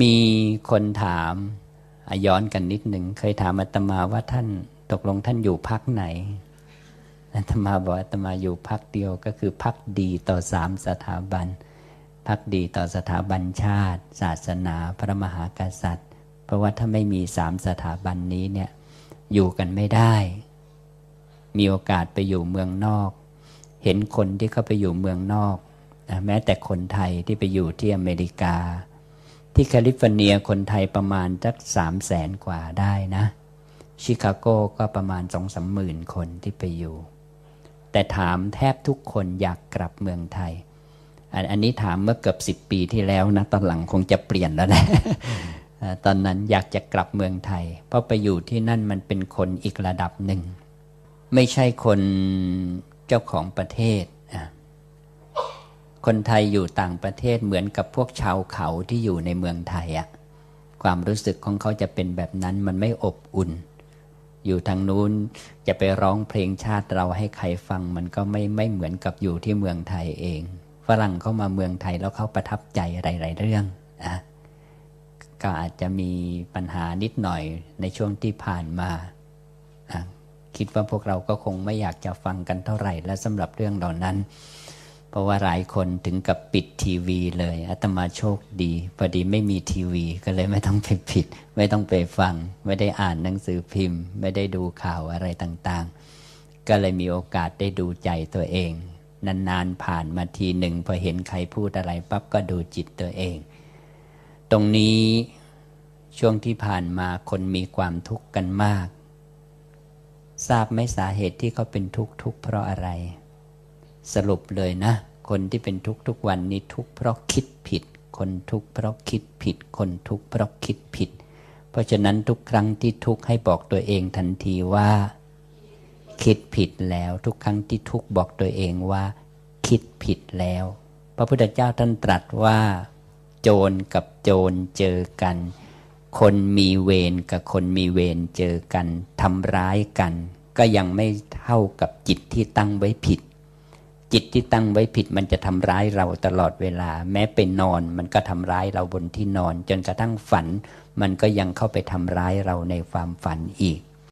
มีคนถามย้อนกันนิดหนึ่งเคยถามอาตมาว่าท่านตกลงท่านอยู่พักไหนอาตมาบอกอาตมาอยู่พักเดียวก็คือพักดีต่อสามสถาบันพักดีต่อสถาบันชาติ ศาสนาพระมหากษัตริย์ เพราะว่าถ้าไม่มีสามสถาบันนี้เนี่ยอยู่กันไม่ได้ มีโอกาสไปอยู่เมืองนอก เห็นคนที่เขาไปอยู่เมืองนอกนะแม้แต่คนไทยที่ไปอยู่ที่อเมริกา ที่แคลิฟอร์เนียคนไทยประมาณสักสามแสนกว่าได้นะ ชิคาโกก็ประมาณสองสามหมื่นคนที่ไปอยู่ แต่ถามแทบทุกคนอยากกลับเมืองไทย อันนี้ถามเมื่อเกือบสิบปีที่แล้วนะ ตอนหลังคงจะเปลี่ยนแล้วนะตอนนั้นอยากจะกลับเมืองไทย เพราะไปอยู่ที่นั่นมันเป็นคนอีกระดับหนึ่ง ไม่ใช่คนเจ้าของประเทศ คนไทยอยู่ต่างประเทศเหมือนกับพวกชาวเขาที่อยู่ในเมืองไทยอะความรู้สึกของเขาจะเป็นแบบนั้นมันไม่อบอุ่น อยู่ทางนู้นจะไปร้องเพลงชาติเราให้ใครฟังมันก็ไม่ไม่เหมือนกับอยู่ที่เมืองไทยเอง ฝรั่งเข้ามาเมืองไทยแล้วเขาประทับใจอะไรๆเรื่องนะก็อาจจะมีปัญหานิดหน่อยในช่วงที่ผ่านมาคิดว่าพวกเราก็คงไม่อยากจะฟังกันเท่าไหร่และสำหรับเรื่องเหล่านั้น เพราะว่าหลายคนถึงกับปิดทีวีเลยอาตมาโชคดีพอดีไม่มีทีวีก็เลยไม่ต้องไปผิด ไม่ต้องไปฟัง ไม่ได้อ่านหนังสือพิมพ์ ไม่ได้ดูข่าวอะไรต่างๆ ก็เลยมีโอกาสได้ดูใจตัวเอง นานๆผ่านมาทีหนึ่งพอเห็นใครพูดอะไรปั๊บก็ดูจิตตัวเอง ตรงนี้ช่วงที่ผ่านมาคนมีความทุกข์กันมาก ทราบไหมสาเหตุที่เขาเป็นทุกข์ทุกข์เพราะอะไร สรุปเลยนะ คนที่เป็นทุกทุกวันนี้ทุกเพราะคิดผิด คนทุกเพราะคิดผิด คนทุกเพราะคิดผิด เพราะฉะนั้นทุกครั้งที่ทุกให้บอกตัวเองทันทีว่า คิดผิดแล้วทุกครั้งที่ทุกบอกตัวเองว่า คิดผิดแล้ว พระพุทธเจ้าท่านตรัสว่า โจรกับโจรเจอกัน คนมีเวรกับคนมีเวรเจอกันทำร้ายกัน ก็ยังไม่เท่ากับจิตที่ตั้งไว้ผิด จิตที่ตั้งไว้ผิดมันจะทำร้ายเราตลอดเวลา แม้เป็นนอนมันก็ทำร้ายเราบนที่นอน จนกระทั่งฝัน มันก็ยังเข้าไปทำร้ายเราในความฝันอีก